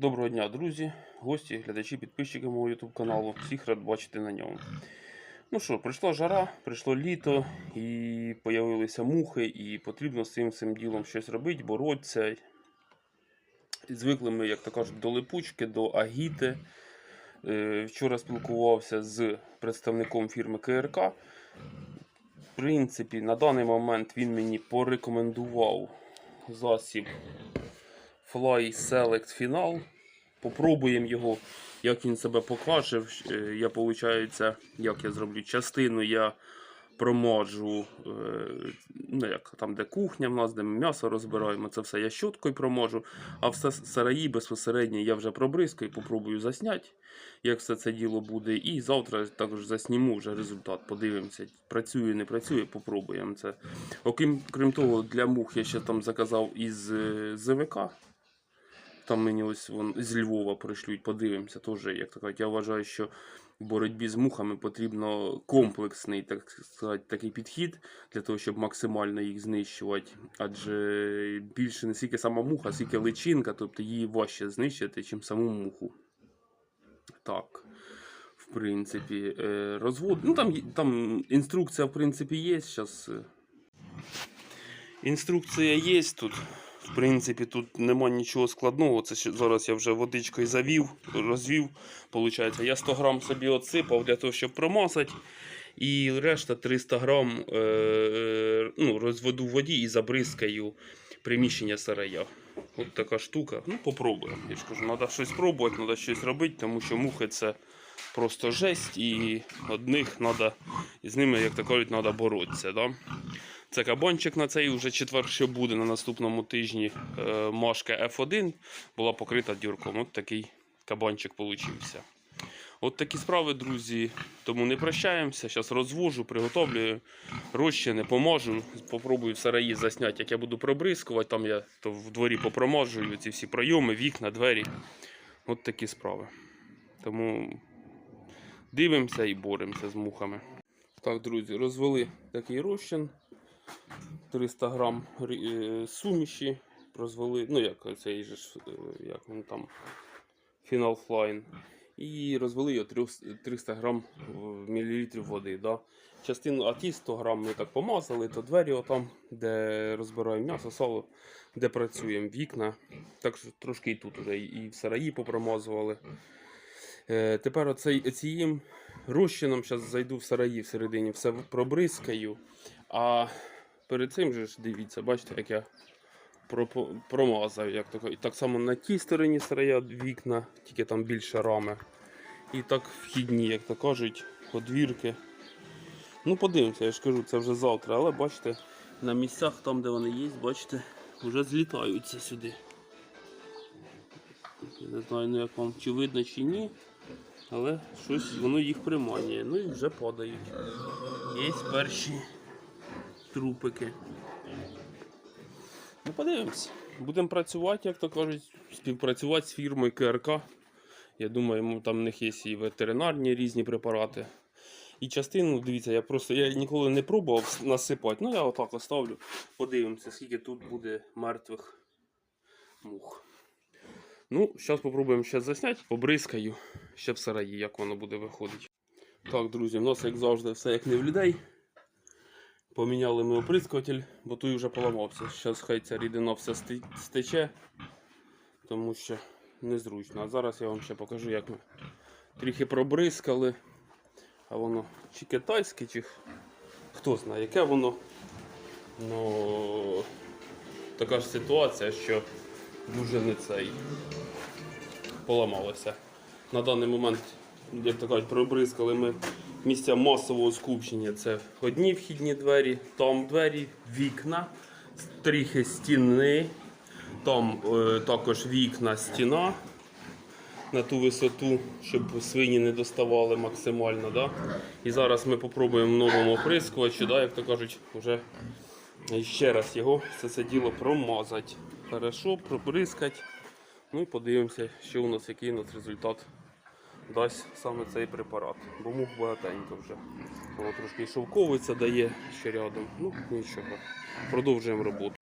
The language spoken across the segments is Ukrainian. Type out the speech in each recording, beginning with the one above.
Доброго дня, друзі, гості, глядачі, підписчики мого YouTube каналу. Всіх рад бачити на ньому. Ну що, прийшла жара, прийшло літо і появилися мухи, і потрібно з цим всім ділом щось робити, боротися. Звикли ми, як то кажуть, до липучки, до агіти. Е, Вчора спілкувався з представником фірми КРК. В принципі, на даний момент він мені порекомендував засіб Fly Select Final. Попробуємо його, як він себе покаже. Е, Я, виходить, як я зроблю частину, я промажу, е, ну як там, де кухня в нас, де ми м'ясо розбираємо, це все я щоткою промажу, а все сараї безпосередньо я вже пробризкаю, попробую засняти, як все це діло буде. І завтра також засніму вже результат. Подивимося, працює, не працює, попробуємо це. Окрім крім того, для мух я ще там заказав із е, ЗВК. Там мені ось вон з Львова пришлють, подивимося. Теж, як то кажуть, я вважаю, що в боротьбі з мухами потрібно комплексний так сказати, такий підхід для того, щоб максимально їх знищувати. Адже більше не стільки сама муха, скільки личинка, тобто її важче знищити, ніж саму муху. Так. В принципі, е, розвод. Ну там, там інструкція, в принципі, є. Зараз. Інструкція є тут. В принципі, тут нема нічого складного. Це зараз я вже водичкою завів, розвів. Получається, я 100 грам собі отсипав для того, щоб промазати. І решта 300 грам е, е, ну, розведу в воді і забризкаю приміщення сарая. От така штука. Ну, попробуємо. Я ж кажу, треба щось пробувати, треба щось робити, тому що мухи це просто жесть, і одних треба, з ними, як то кажуть, треба боротися. Да? Це кабанчик на цей вже четвер, що буде на наступному тижні. Е, Машка F1 була покрита дюрком. От такий кабанчик получився. От такі справи, друзі. Тому не прощаємося. Зараз розвожу, приготовлюю розчини, поможу. Попробую в сараї засняти, як я буду пробризкувати. Там я то в дворі попромажую ці всі пройоми, вікна, двері. От такі справи. Тому дивимося і боремося з мухами. Так, друзі, розвели такий розчин. 300 грам е, суміші розвели, ну як цей же е, як він там, Final Flying. І розвели його 300 грам мілілітрів води. Да? Частину, а ті 100 грам ми так помазали, то двері отам, де розбираємо м'ясо, сало, де працюємо, вікна. Так що трошки і тут уже і в сараї попромазували. Е, тепер оцей, цим розчином, зараз зайду в сараї всередині, все пробризкаю. А перед цим же ж дивіться, бачите, як я промазав. Як то, кажуть. так само на тій стороні сарая вікна, тільки там більше рами. І так вхідні, як то кажуть, подвірки. Ну, подивимося, я ж кажу, це вже завтра, але бачите, на місцях, там, де вони є, бачите, вже злітаються сюди. Я не знаю, ну, як вам чи видно, чи ні. Але щось воно їх приманює. Ну і вже падають. Є перші трупики. Ну, подивимось. Будемо працювати, як то кажуть, співпрацювати з фірмою КРК. Я думаю, там в них є і ветеринарні різні препарати. І частину, дивіться, я просто я ніколи не пробував насипати. Ну я отак оставлю. Подивимося, скільки тут буде мертвих мух. Ну, зараз спробуємо ще засняти, побризкаю ще в сараї, як воно буде виходити. Так, друзі, в нас, як завжди, все як не в людей. Поміняли ми оприскуватель, бо той вже поламався. Зараз хай ця рідина все стече, тому що незручно. А зараз я вам ще покажу, як ми трохи пробризкали. А воно чи китайське, чи хто знає, яке воно. Ну, така ж ситуація, що дуже не цей поламалося. На даний момент, як то кажуть, пробризкали ми місця масового скупчення. Це одні вхідні двері, там двері, вікна, трохи стіни, там е, також вікна, стіна на ту висоту, щоб свині не доставали максимально. Да? І зараз ми попробуємо новому оприскувачі, да, як то кажуть, вже ще раз його все це діло промазати. Хорошо, пробризкати. Ну і подивимося, що у нас, який у нас результат дасть саме цей препарат. Бо мух багатенько вже. Воно трошки шовковиця дає ще рядом. Ну, нічого. Продовжуємо роботу.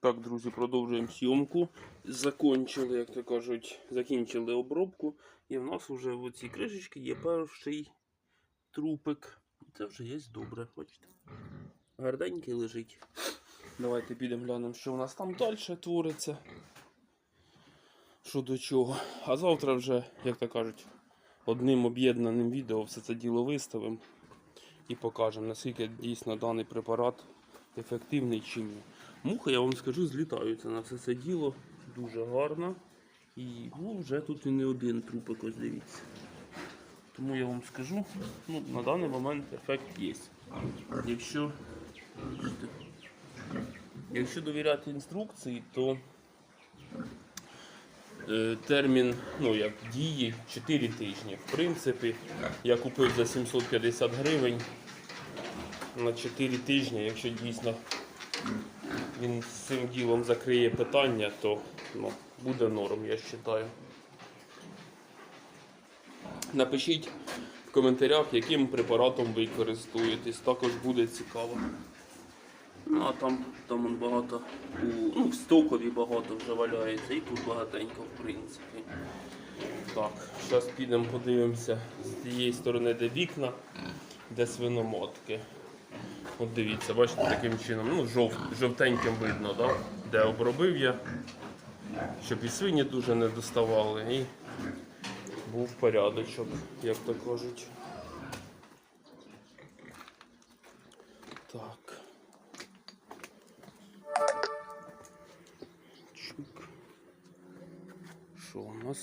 Так, друзі, продовжуємо зйомку. Закончили, як то кажуть, закінчили обробку. І в нас вже в цій кришечці є перший трупик. Це вже є добре, бачите. Гарденький лежить. Давайте підемо глянемо, що у нас там далі твориться. Що до чого. А завтра вже, як то кажуть, одним об'єднаним відео все це діло виставимо і покажемо, наскільки дійсно даний препарат ефективний чи ні. Муха, я вам скажу, злітаються на все це діло дуже гарно. І ну, вже тут і не один трупик, ось дивіться. Тому я вам скажу, ну, на даний момент ефект є. Якщо, якщо довіряти інструкції, то термін ну, як дії 4 тижні. В принципі, я купив за 750 гривень на 4 тижні, якщо дійсно він з цим ділом закриє питання, то ну, буде норм, я вважаю. Напишіть в коментарях, яким препаратом ви користуєтесь, також буде цікаво. Ну, а там, там он багато, у, ну, в стокові багато вже валяється, і тут багатенько, в принципі. Так, зараз підемо подивимося з тієї сторони, де вікна, де свиномотки. От дивіться, бачите, таким чином, ну, жов, жовтеньким видно, да? де обробив я, щоб і свині дуже не доставали, і був порядочок, як то кажуть.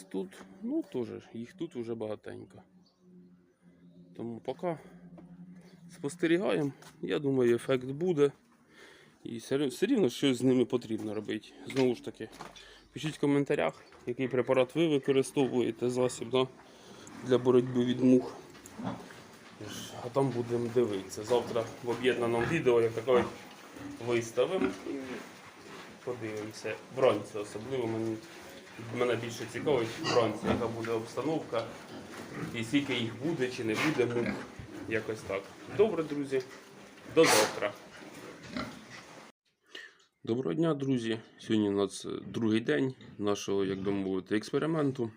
Тут? Ну, теж, їх тут вже багатенько. Тому поки спостерігаємо. Я думаю, ефект буде. І все рівно щось з ними потрібно робити. Знову ж таки, пишіть в коментарях, який препарат ви використовуєте засіб да, для боротьби від мух. А там будемо дивитися. Завтра в об'єднаному відео, як таке, виставимо і подивимося. Вранці особливо мені, мене більше цікавить вранці, яка буде обстановка. І скільки їх буде чи не буде мух. Якось так. Добре, друзі. До завтра. Доброго дня, друзі. Сьогодні у нас другий день нашого, як би мовити, експерименту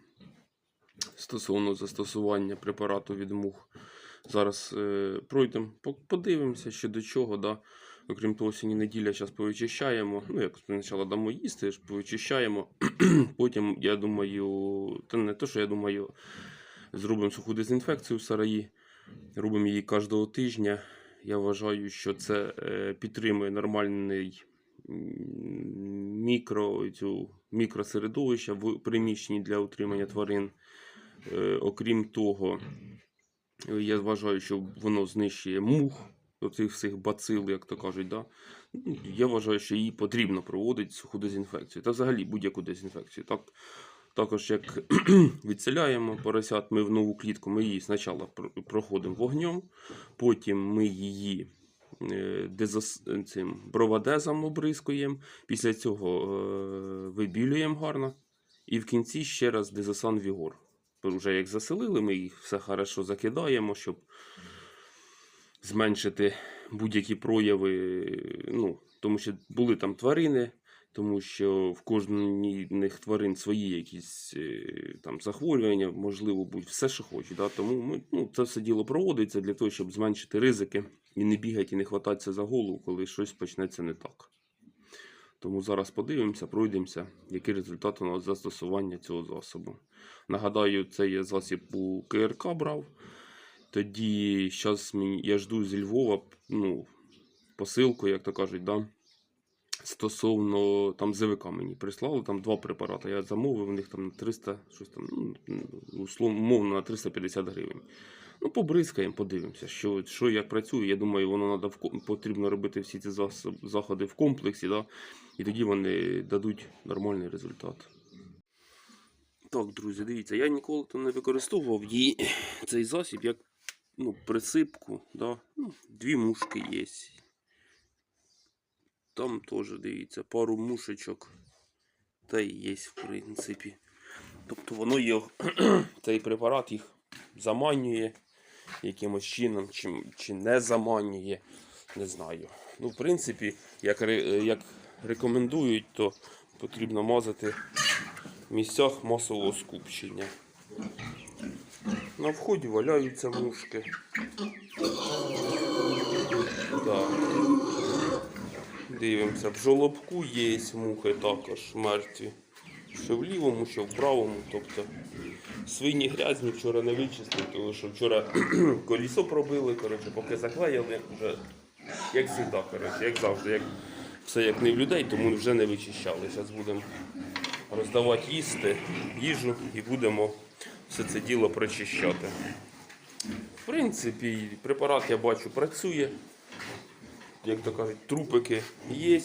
стосовно застосування препарату від мух. Зараз е, пройдемо, подивимося, що до чого. Да. Окрім того, сьогодні неділя, зараз повичищаємо. Ну, як спочатку дамо їсти, повичищаємо. Потім, я думаю, та не те, що я думаю, зробимо суху дезінфекцію в сараї. Робимо її кожного тижня. Я вважаю, що це е, підтримує нормальний мікро, цю, мікросередовище в приміщенні для утримання тварин. Е, окрім того, я вважаю, що воно знищує мух, оцих всіх бацил, як то кажуть. Да? Ну, Я вважаю, що її потрібно проводити суху дезінфекцію. Та взагалі будь-яку дезінфекцію. Так, також як відселяємо поросят, ми в нову клітку, ми її спочатку проходимо вогнем, потім ми її е, дезос, цим бровадезом обрискуємо, після цього е, вибілюємо гарно, і в кінці ще раз дезосан Вігор. Вже як заселили, ми їх все хорошо закидаємо, щоб зменшити будь-які прояви. Ну, тому що були там тварини, тому що в кожних тварин свої якісь е, там захворювання, можливо, будь все, що хочуть. Да? Тому ми, ну, це все діло проводиться для того, щоб зменшити ризики і не бігати, і не хвататися за голову, коли щось почнеться не так. Тому зараз подивимося, пройдемося, який результат у нас застосування цього засобу. Нагадаю, це є засіб у КРК брав. Тоді зараз я жду зі Львова ну, посилку, як то кажуть, да? стосовно там ЗВК мені прислали, там два препарати. Я замовив у них там на 300, щось там, ну, условно, на 350 гривень. Ну, побризкаємо, подивимося, що, що як працює. Я думаю, воно надо в, потрібно робити всі ці заходи в комплексі, да? і тоді вони дадуть нормальний результат. Так, друзі, дивіться, я ніколи там не використовував її, цей засіб як ну, присипку. Да? Ну, дві мушки є. Там теж, дивіться, пару мушечок. Та й є, в принципі. Тобто воно їх, цей препарат їх заманює якимось чином, чи, чи не заманює, не знаю. Ну, в принципі, як, як рекомендують, то потрібно мазати в місцях масового скупчення. На вході валяються мушки. Так. Дивимося, в жолобку є мухи також мертві. Що в лівому, що в правому. Тобто свині грязні вчора не вичистили, тому що вчора колісо пробили, коротше, поки заклеїли, вже як завжди, коротше, як завжди, як все як не в людей, тому вже не вичищали. Зараз будемо роздавати їсти, їжу і будемо все це діло прочищати. В принципі, препарат я бачу працює. Як то кажуть, трупики є.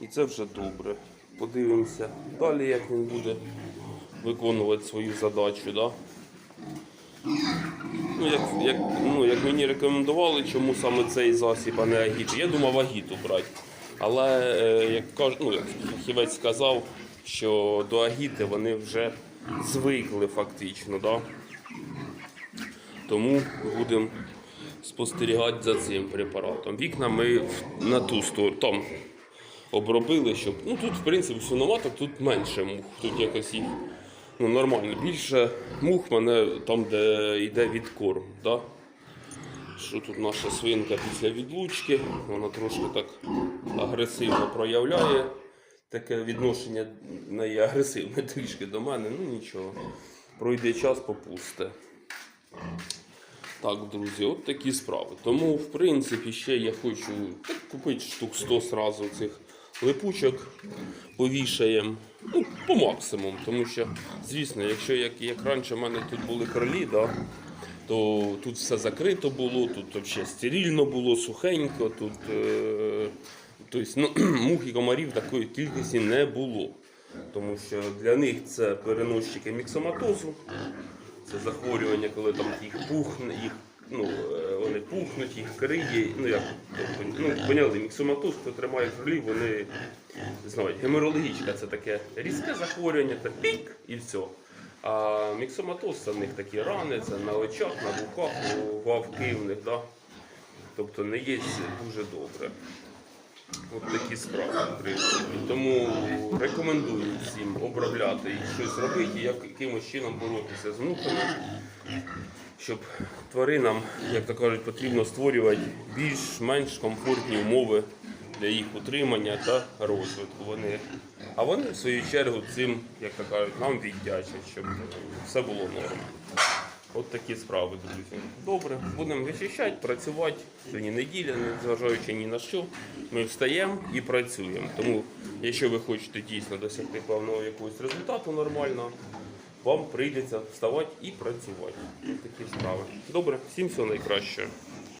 І це вже добре. Подивимося далі, як він буде виконувати свою задачу. Да? Ну, як, як, ну, як мені рекомендували, чому саме цей засіб, а не агіту. Я думав агіту брати. Але е, як, ну, як фахівець сказав, що до агіти вони вже звикли фактично. Да? Тому будемо спостерігати за цим препаратом. Вікна ми на ту сторону там обробили, щоб. Ну тут, в принципі, свиноматок тут менше мух. Тут якось їх ну, нормально. Більше мух мене там, де йде відкорм. Да? Що тут наша свинка після відлучки, вона трошки так агресивно проявляє. Таке відношення в неї агресивне трішки до мене, ну нічого. Пройде час, попусте. Так, друзі, от такі справи. Тому, в принципі, ще я хочу так, купити штук 100 сразу цих липучок, повішаємо ну, по максимуму. Тому що, звісно, якщо як, як раніше в мене тут були кролі, да, то тут все закрито було, тут взагалі стерильно було, сухенько, тут е, тобто, ну, мух і комарів такої кількості не було. Тому що для них це переносчики міксоматозу. Це захворювання, коли там їх пухне, їх, ну, е, вони пухнуть, їх криє. Ну, як, тобто, ну, поняли, міксоматоз, хто тримає в кролів, вони знають. Геморологічка це таке різке захворювання, це пік і все. А міксоматоз це в них такі рани, це на очах, на вухах, у вавки в них, да? тобто не є дуже добре. От такі справи. Тому рекомендую всім обробляти і щось робити, і як, якимось чином боротися з внуками, щоб тваринам, як то кажуть, потрібно створювати більш-менш комфортні умови для їх утримання та розвитку. Вони, а вони, в свою чергу, цим, як то кажуть, нам віддячать, щоб все було норм. От такі справи, друзі. Добре, будемо вичищати, працювати. Сьогодні неділя, незважаючи ні на що. Ми встаємо і працюємо. Тому, якщо ви хочете дійсно досягти певного якогось результату нормального, вам прийдеться вставати і працювати. От такі справи. Добре, всім всього найкращого.